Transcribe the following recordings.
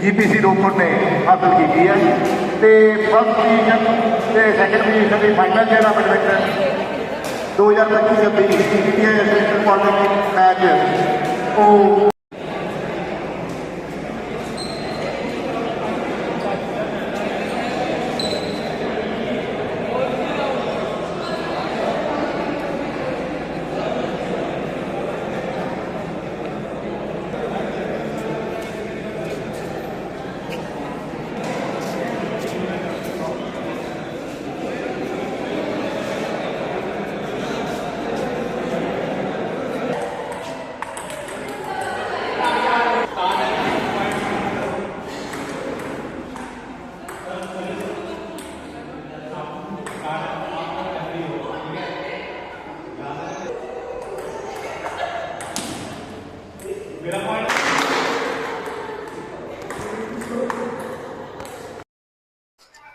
GPC Ropar ਨੇ, ਹਾਸਲ ਕੀਤੀ ਹੈ ਤੇ ਫਸਟ ਪੋਜੀਸ਼ਨ ਤੇ ਸੈਕੰਡ ਪੋਜੀਸ਼ਨ ਦੀ ਫਾਈਨਲ ਜਿਹੜਾ badminton 2025 26 PTI association polytechnic match ਉਹ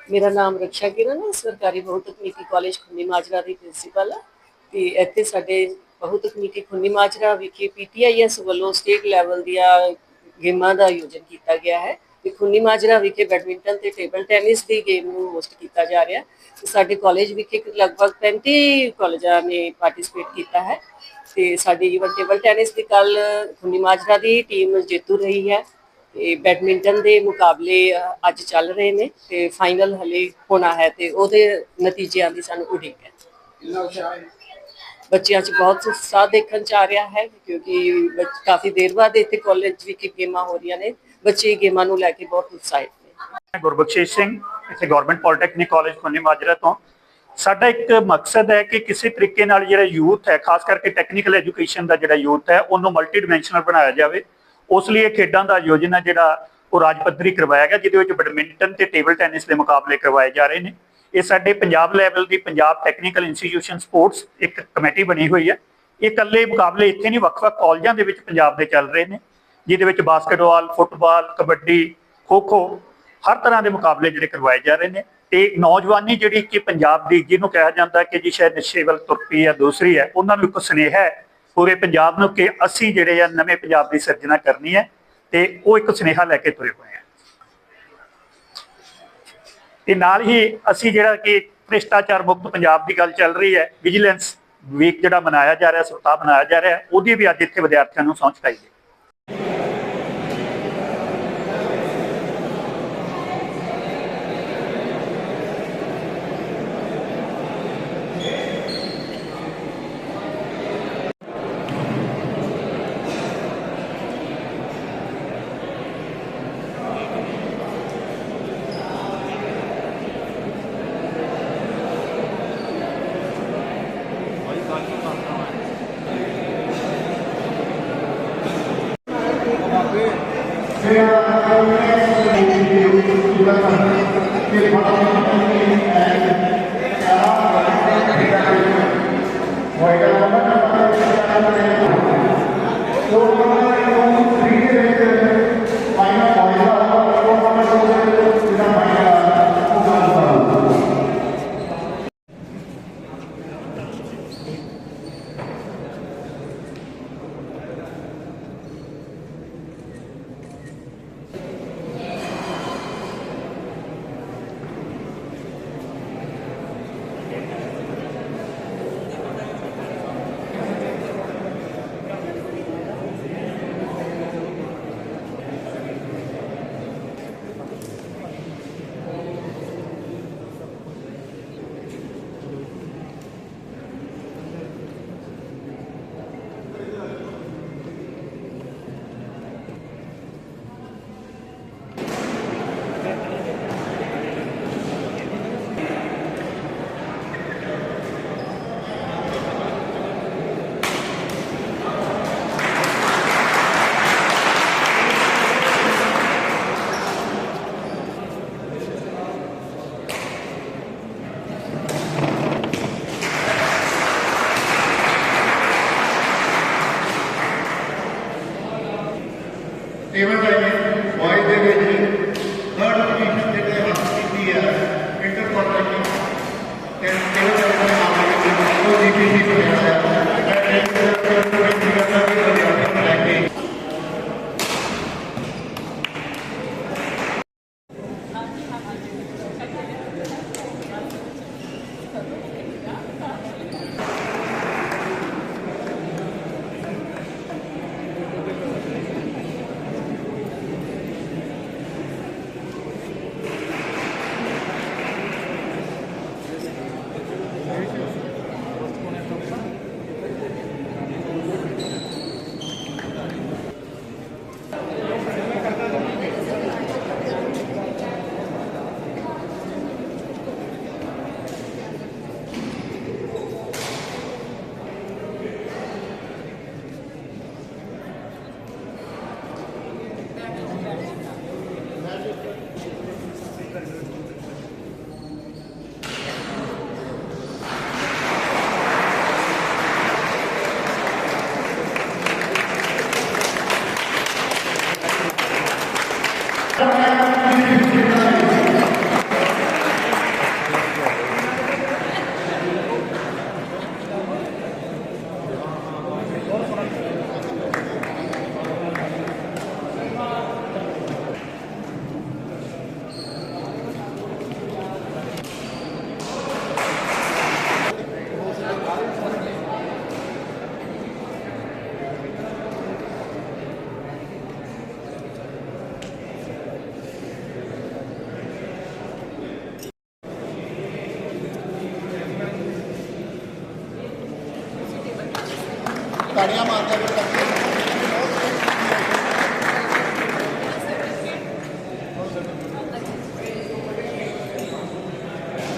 ਮੇਰਾ ਨਾਮ ਰਕਸ਼ਾ ਕਿਰਨ ਹੈ, ਸਰਕਾਰੀ ਬਹੁ ਤਕਨੀਕੀ ਕਾਲਜ ਖੁੰਨੀ ਮਾਜਰਾ ਦੀ ਪ੍ਰਿੰਸੀਪਲ ਹੈ ਤੇ ਇੱਥੇ ਸਾਡੇ ਬਹੁ ਤਕਨੀਕੀ ਖੁੰਨੀ ਮਾਜਰਾ ਵਿਖੇ ਪੀਟੀਆਈਐਸ ਵੱਲੋਂ ਸਟੇਟ ਲੈਵਲ ਦੀਆਂ ਗੇਮਾਂ ਦਾ ਆਯੋਜਨ ਕੀਤਾ ਗਿਆ ਹੈ ਤੇ ਖੁੰਨੀ ਮਾਜਰਾ ਵਿਖੇ ਬੈਡਮਿੰਟਨ ਤੇ ਟੇਬਲ ਟੈਨਿਸ ਦੀ ਗੇਮ ਨੂੰ ਹੋਸਟ ਕੀਤਾ ਜਾ ਰਿਹਾ ਤੇ ਸਾਡੇ ਕਾਲਜ ਵਿਖੇ ਲਗਭਗ 35 ਕਾਲਜਾਂ ਨੇ ਪਾਰਟਿਸਿਪੇਟ ਕੀਤਾ ਹੈ ਤੇ ਸਾਡੀ ਈਵਨ ਟੇਬਲ ਟੈਨਿਸ ਦੀ ਕੱਲ ਖੁੰਨੀ ਮਾਜਰਾ ਦੀ ਟੀਮ ਜੇਤੂ ਰਹੀ ਹੈ। ਤੇ ਬੈਡਮਿੰਟਨ ਦੇ ਮੁਕਾਬਲੇ ਅੱਜ ਚੱਲ ਰਹੇ ਨੇ ਤੇ ਫਾਈਨਲ ਹਲੇ ਹੋਣਾ ਹੈ ਤੇ ਉਹਦੇ ਨਤੀਜਿਆਂ ਦੀ ਸਾਨੂੰ ਉਡੀਕ ਹੈ। ਬੱਚਿਆਂ 'ਚ ਬਹੁਤ ਉਤਸ਼ਾਹ ਦੇਖਣ ਚ ਆ ਰਿਹਾ ਹੈ ਕਿਉਂਕਿ ਕਾਫੀ ਦੇਰ ਬਾਅਦ ਇੱਥੇ ਕਾਲਜ ਵਿਖੇ ਗੇਮਾਂ ਹੋ ਰਹੀਆਂ ਨੇ ਬੱਚੇ ਗੇਮਾਂ ਨੂੰ ਲੈ ਕੇ ਬਹੁਤ ਉਤਸ਼ਾਹਿਤ ਨੇ। ਗੁਰਬਖਸ਼ੀਸ਼ ਸਿੰਘ ਇੱਥੇ government polytechnic college Khunni Majra ਤੋਂ। ਸਾਡਾ ਇੱਕ ਮਕਸਦ ਹੈ ਕਿ ਕਿਸੇ ਤਰੀਕੇ ਨਾਲ ਜਿਹੜਾ ਯੂਥ ਹੈ ਖਾਸ ਕਰਕੇ ਟੈਕਨੀਕਲ ਐਜੂਕੇਸ਼ਨ ਦਾ ਜਿਹੜਾ ਯੂਥ ਹੈ ਉਹਨੂੰ ਮਲਟੀ ਡਿਮੈਂਸ਼ਨਲ ਬਣਾਇਆ ਜਾਵੇ। ਉਸ ਲਈ ਇਹ ਖੇਡਾਂ ਦਾ ਆਯੋਜਨ ਹੈ ਜਿਹੜਾ ਉਹ ਰਾਜ ਪੱਧਰੀ ਕਰਵਾਇਆ ਗਿਆ, ਜਿਹਦੇ ਵਿੱਚ ਬੈਡਮਿੰਟਨ ਤੇ ਟੇਬਲ ਟੈਨਿਸ ਦੇ ਮੁਕਾਬਲੇ ਕਰਵਾਏ ਜਾ ਰਹੇ ਨੇ। ਇਹ ਸਾਡੇ ਪੰਜਾਬ ਲੈਵਲ ਦੀ ਪੰਜਾਬ ਟੈਕਨੀਕਲ ਇੰਸਟੀਟਿਊਸ਼ਨ ਸਪੋਰਟਸ ਇੱਕ ਕਮੇਟੀ ਬਣੀ ਹੋਈ ਹੈ। ਇਹ ਇਕੱਲੇ ਮੁਕਾਬਲੇ ਇੱਥੇ ਨਹੀਂ, ਵੱਖ-ਵੱਖ ਕਾਲਜਾਂ ਦੇ ਵਿੱਚ ਪੰਜਾਬ ਦੇ ਚੱਲ ਰਹੇ ਨੇ, ਜਿਹਦੇ ਵਿੱਚ ਬਾਸਕਟਬਾਲ, ਫੁੱਟਬਾਲ, ਕਬੱਡੀ, ਖੋ-ਖੋ, ਹਰ ਤਰ੍ਹਾਂ ਦੇ ਮੁਕਾਬਲੇ ਜਿਹੜੇ ਕਰਵਾਏ ਜਾ ਰਹੇ ਨੇ। ਤੇ ਨੌਜਵਾਨੀ ਜਿਹੜੀ ਕਿ ਪੰਜਾਬ ਦੀ, ਜਿਹਨੂੰ ਕਿਹਾ ਜਾਂਦਾ ਕਿ ਜੀ ਸ਼ਾਇਦ ਨਸ਼ੇ ਵੱਲ ਤੁਰ ਪਈ ਹੈ, ਦੂਸਰੀ ਹੈ, ਉਹਨਾਂ ਨੂੰ ਇੱਕ ਸੁਨੇਹਾ ਹੈ ਪੂਰੇ ਪੰਜਾਬ ਨੂੰ ਕਿ ਅਸੀਂ ਜਿਹੜੇ ਆ ਨਵੇਂ ਪੰਜਾਬ ਦੀ ਸਿਰਜਣਾ ਕਰਨੀ ਹੈ ਤੇ ਉਹ ਇੱਕ ਸੁਨੇਹਾ ਲੈ ਕੇ ਤੁਰੇ ਹੋਏ ਆ ਤੇ ਨਾਲ ਹੀ ਅਸੀਂ ਜਿਹੜਾ ਕਿ ਭ੍ਰਿਸ਼ਟਾਚਾਰ ਮੁਕਤ ਪੰਜਾਬ ਦੀ ਗੱਲ ਚੱਲ ਰਹੀ ਹੈ, ਵਿਜੀਲੈਂਸ ਵੀਕ ਜਿਹੜਾ ਮਨਾਇਆ ਜਾ ਰਿਹਾ, ਸਪਤਾਹ ਮਨਾਇਆ ਜਾ ਰਿਹਾ, ਉਹਦੀ ਵੀ ਅੱਜ ਇੱਥੇ ਵਿਦਿਆਰਥੀਆਂ ਨੂੰ ਸਹੁੰ ਚੁਕਾਈ ਗਈ Yeah. ਟੇਬਲ ਟੈਨਿਸ ਬॉयਜ਼ ਦੇ ਵਿੱਚ ਥਰਡ ਪੋਜੀਸ਼ਨ ਜਿਹੜੇ ਹਾਸਲ ਕੀਤੀ ਹੈ ਇੰਟਰ ਕਾਲਜ ਤੇ ਟੇਬਲ ਟੈਨਿਸ ਦੇ ਮਾਮਲੇ ਵਿੱਚ ਉਹ ਜੀਪੀਸੀ ਬਣਿਆ ਹੈ। Gracias. ਤਾੜੀਆਂ ਮਾਰਦੇ ਹੋ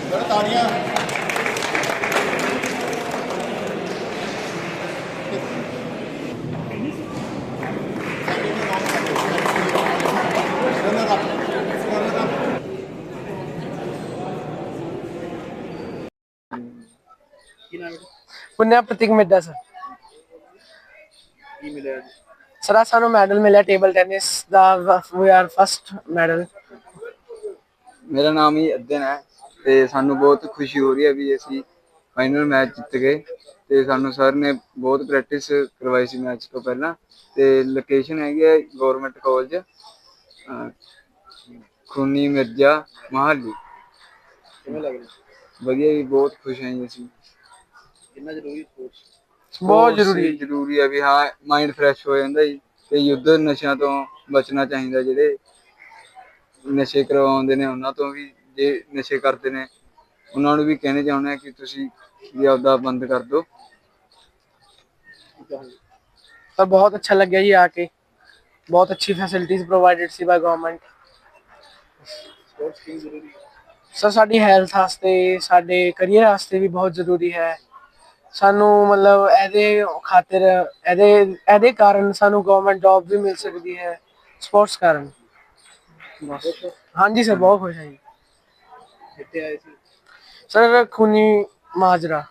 ਜਰਾ ਤਾੜੀਆਂ। ਪੁੰਨਿਆ ਪ੍ਰਤੀਕ ਮਿੱਦਾ ਸਰ। ਕੀ ਮਿਲਿਆ ਜੀ? ਸਰ ਅੱਜ ਸਾਨੂੰ ਮੈਡਲ ਮਿਲਿਆ ਟੇਬਲ ਟੈਨਿਸ ਦਾ ਵੀ ਆਰ ਫਸਟ ਮੈਡਲ। ਮੇਰਾ ਨਾਮ ਹੀ ਅਦਨ ਹੈ ਤੇ ਸਾਨੂੰ ਬਹੁਤ ਖੁਸ਼ੀ ਹੋ ਰਹੀ ਹੈ ਵੀ ਅਸੀਂ ਫਾਈਨਲ ਮੈਚ ਜਿੱਤ ਗਏ ਤੇ ਸਾਨੂੰ ਸਰ ਨੇ ਬਹੁਤ ਪ੍ਰੈਕਟਿਸ ਕਰਵਾਈ ਸੀ ਮੈਚ ਤੋਂ ਪਹਿਲਾਂ ਤੇ ਲੋਕੇਸ਼ਨ ਹੈਗੀ ਹੈ ਗਵਰਨਮੈਂਟ ਕਾਲਜ ਖੁਨੀ ਮਿਰਜ਼ਾ ਮਹਾਲੀ। ਕਿਵੇਂ ਲੱਗ ਰਿਹਾ? ਵਧੀਆ ਵੀ ਬਹੁਤ ਖੁਸ਼ ਹਾਂ ਜੀ ਅਸੀਂ। ਕਿੰਨਾ ਜ਼ਰੂਰੀ ਸਪੋਰਟਸ ਬਹੁਤ ਜ਼ਰੂਰੀ ਹੈ। ਜ਼ਰੂਰੀ ਹੈ ਵੀ ਹਾਂ ਮਾਈਂਡ ਫਰੈਸ਼ ਹੋ ਜਾਂਦਾ ਜੀ। ਤੇ ਯੁੱਧ ਨਸ਼ਿਆਂ ਤੋਂ ਬਚਣਾ ਚਾਹੀਦਾ ਜਿਹੜੇ ਨਸ਼ੇ ਕਰਵਾਉਂਦੇ ਨੇ ਉਹਨਾਂ ਤੋਂ ਵੀ ਜੇ ਨਸ਼ੇ ਕਰਦੇ ਨੇ ਉਹਨਾਂ ਨੂੰ ਵੀ ਕਹਿਣੇ ਚਾਹੁੰਦੇ ਆ ਕਿ ਤੁਸੀਂ ਵੀ ਆਪਦਾ ਬੰਦ ਕਰ ਦਿਓ। ਸਰ ਬਹੁਤ ਅੱਛਾ ਲੱਗਿਆ ਜੀ ਆ ਕੇ। ਬਹੁਤ ਅੱਛੀ ਫੈਸਿਲਿਟੀਜ਼ ਪ੍ਰੋਵਾਈਡਡ ਸੀ ਬਾਈ ਗਵਰਨਮੈਂਟ ਸਰ ਸਾਡੀ ਹੈਲਥ ਵਾਸਤੇ ਸਾਡੇ ਕੈਰੀਅਰ ਵਾਸਤੇ ਵੀ ਬਹੁਤ ਜ਼ਰੂਰੀ ਹੈ। ਸਾਨੂੰ ਮਤਲਬ ਇਹਦੇ ਖਾਤਰ ਇਹਦੇ ਇਹਦੇ ਕਾਰਨ ਸਾਨੂੰ ਗਵਰਨਮੈਂਟ ਜੌਬ ਵੀ ਮਿਲ ਸਕਦੀ ਹੈ ਸਪੋਰਟਸ ਕਾਰਨ। ਬਸ ਹਾਂਜੀ ਸਰ ਬਹੁਤ ਖੁਸ਼ ਹਾਂ ਜੀ। ਕਿੱਥੇ ਆਏ ਸੀ। ਸਰ ਖੂਨੀ ਮਾਜਰਾ।